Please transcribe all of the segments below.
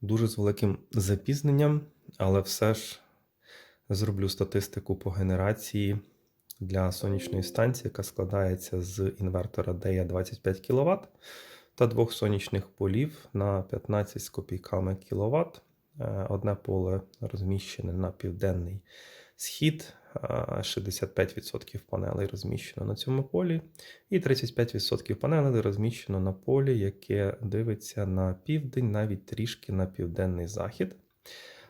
дуже з великим запізненням, але все ж зроблю статистику по генерації для сонячної станції, яка складається з інвертора DEA 25 кВт та двох сонячних полів на 15 з копійками кВт. Одне поле розміщене на південний схід, е, 65% панелей розміщено на цьому полі, і 35% панелей розміщено на полі, яке дивиться на південь, навіть трішки на південний захід,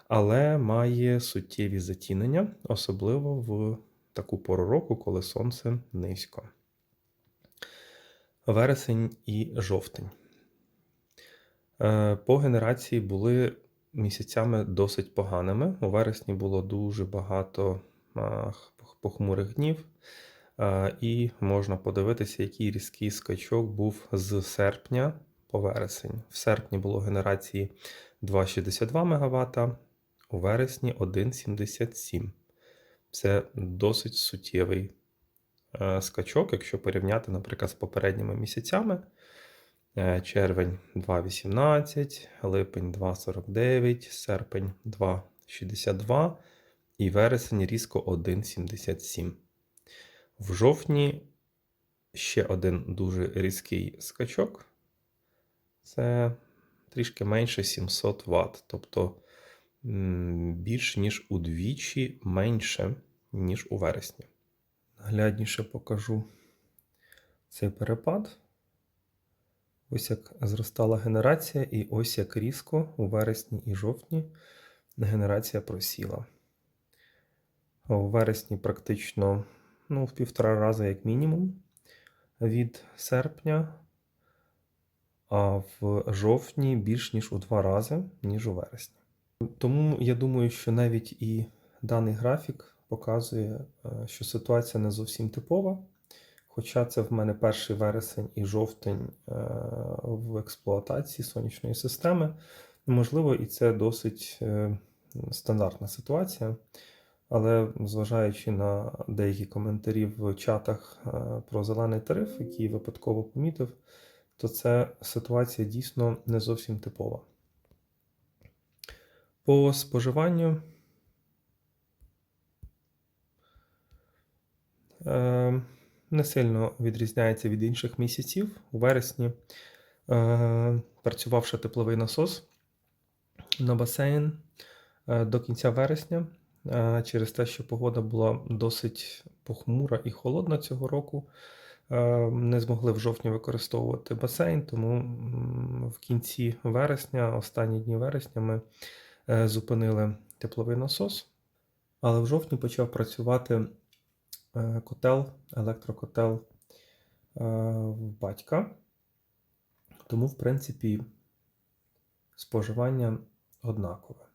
але має суттєві затінення, особливо в таку пору року, коли сонце низько. Вересень і жовтень. Е, По генерації були місяцями досить поганими. У вересні було дуже багато похмурих днів, і можна подивитися, який різкий скачок був з серпня по вересень. В серпні було генерації 2,62 МВт, у вересні 1,77. Це досить суттєвий е, скачок, якщо порівняти, наприклад, з попередніми місяцями. Е, Червень 2,18, липень 2,49, серпень 2,62 і вересень різко 1,77. В жовтні ще один дуже різкий скачок. Це трішки менше 700 Вт, тобто більш ніж удвічі менше, ніж у вересні. Наглядніше покажу цей перепад. Ось як зростала генерація, і ось як різко у вересні і жовтні генерація просіла. У вересні практично ну, в півтора рази, як мінімум, від серпня, а в жовтні більш ніж у два рази, ніж у вересні. Тому я думаю, що навіть і даний графік показує, е, що ситуація не зовсім типова. Хоча це в мене перший вересень і жовтень е, в експлуатації сонячної системи, можливо, і це досить е, стандартна ситуація. Але зважаючи на деякі коментарі в чатах е, про зелений тариф, які я випадково помітив, то ця ситуація дійсно не зовсім типова. По споживанню. Е, не сильно відрізняється від інших місяців. У вересні е, працював ще тепловий насос на басейн до кінця вересня. Е, через те, що погода була досить похмура і холодна цього року. Е, не змогли в жовтні використовувати басейн, тому в кінці вересня, останні дні вересня, ми е, зупинили тепловий насос. Але в жовтні почав працювати котел, електрокотел батька. Тому, в принципі, споживання однакове.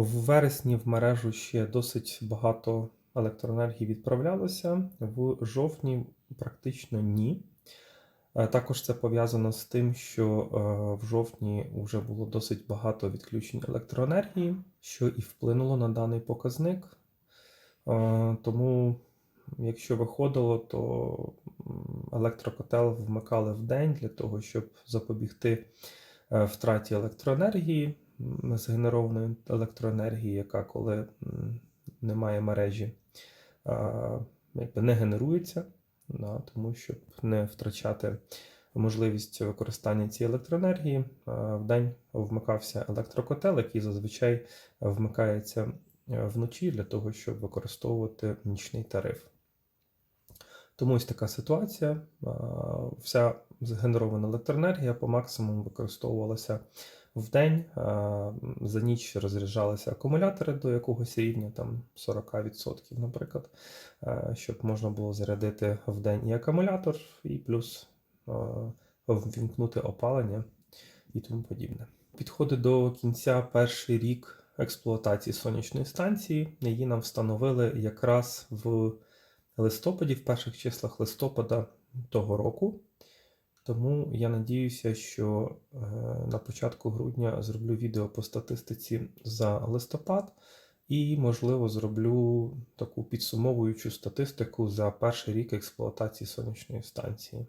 В вересні в мережу ще досить багато електроенергії відправлялося, в жовтні практично ні. Е, Також це пов'язано з тим, що е, в жовтні вже було досить багато відключень електроенергії, що і вплинуло на даний показник. Е, Тому, якщо виходило, то електрокотел вмикали в день для того, щоб запобігти втраті електроенергії, згенерованої електроенергії, яка коли немає мережі, якби не генерується тому щоб не втрачати можливість використання цієї електроенергії. В день вмикався електрокотел, який зазвичай вмикається е, вночі для того, щоб використовувати нічний тариф. Тому ось така ситуація. Вся згенерована електроенергія по максимуму використовувалася в день. Е, За ніч розряджалися акумулятори до якогось рівня, там 40%, наприклад, е, щоб можна було зарядити в день і акумулятор, і плюс е, ввімкнути опалення і тому подібне. Підходить до кінця перший рік експлуатації сонячної станції. Її нам встановили якраз в листопаді, в перших числах листопада того року. Тому я надіюся, що е, на початку грудня зроблю відео по статистиці за листопад, і, можливо, зроблю таку підсумовуючу статистику за перший рік експлуатації сонячної станції.